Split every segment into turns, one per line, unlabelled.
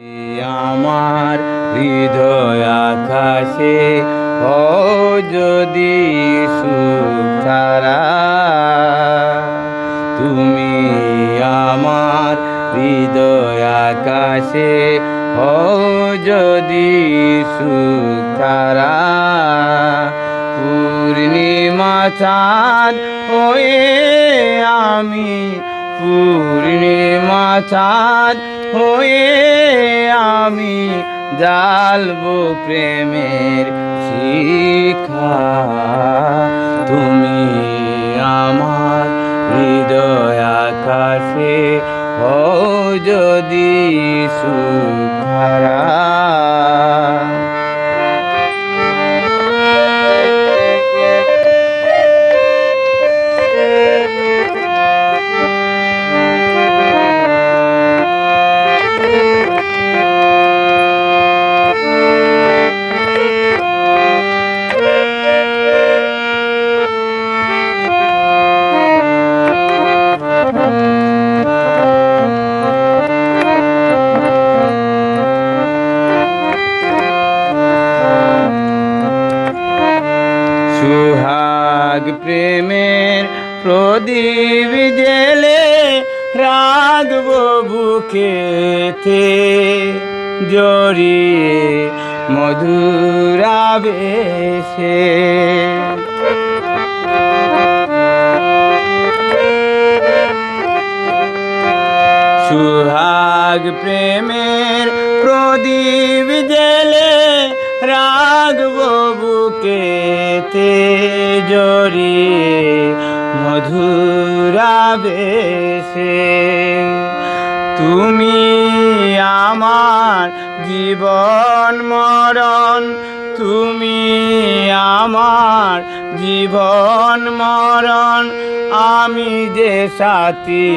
আমার হৃদয় আকাশে, ও যদি ছাড়া, তুমি আমার হৃদয় আকাশে, ও যদি ছাড়া, পূর্ণিমা চাঁদ হয়ে আমি পূর্ণিমা চাঁদ হয়ে আমি জালব প্রেমের শিখা। তুমি আমার হৃদয় আকাশে ও যদি সুখারা। প্রেমের প্রদীপ জেলে রাগব বুকেতে। জড়িয়ে মধুরাবেশে সুহাগ প্রেমের প্রদীপ রাগব বুকেতে জড়িয়ে মধুরাবেশে তুমি আমার জীবন মরণ, তুমি আমার জীবন মরণ, আমি যে সাথী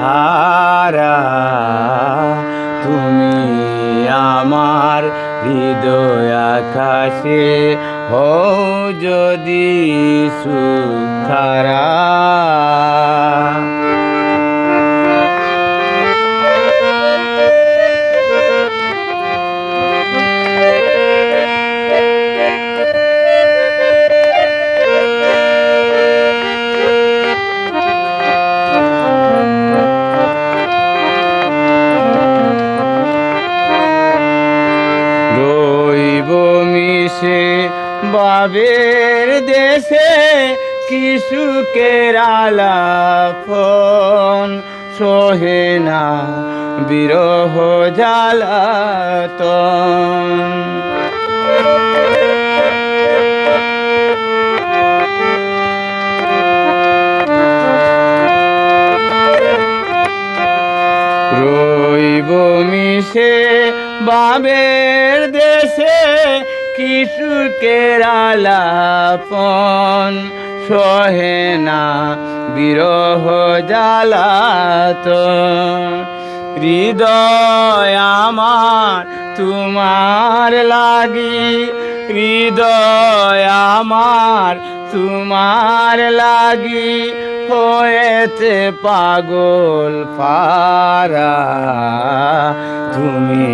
হারা। তুমি আমার হৃদয় আকাশে হো যদি সুখারা বাবের দেশে কি সুখের আলাপন? সোহে না বিরহ জ্বালাতন। রইব মিশে দেশে কিশুকের আলাপন সহে না, বিরহ জ্বালাতন। হৃদয় আমার তোমার লাগি, হৃদয় আমার তোমার লাগি, হয়েছে পাগল পারা তুমি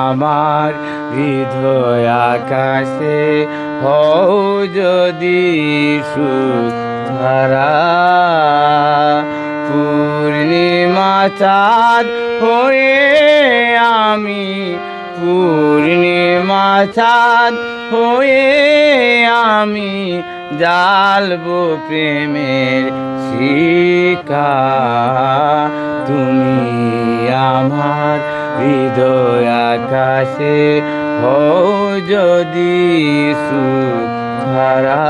আমার হৃদয় আকাশে হও যদি সুধারা। পূর্ণিমা চাঁদ হয়ে আমি, পূর্ণিমা চাঁদ হয়ে আমি জালব প্রেমের শিকা তুমি আমার হৃদয় আকাশে হও যদি সুধারা।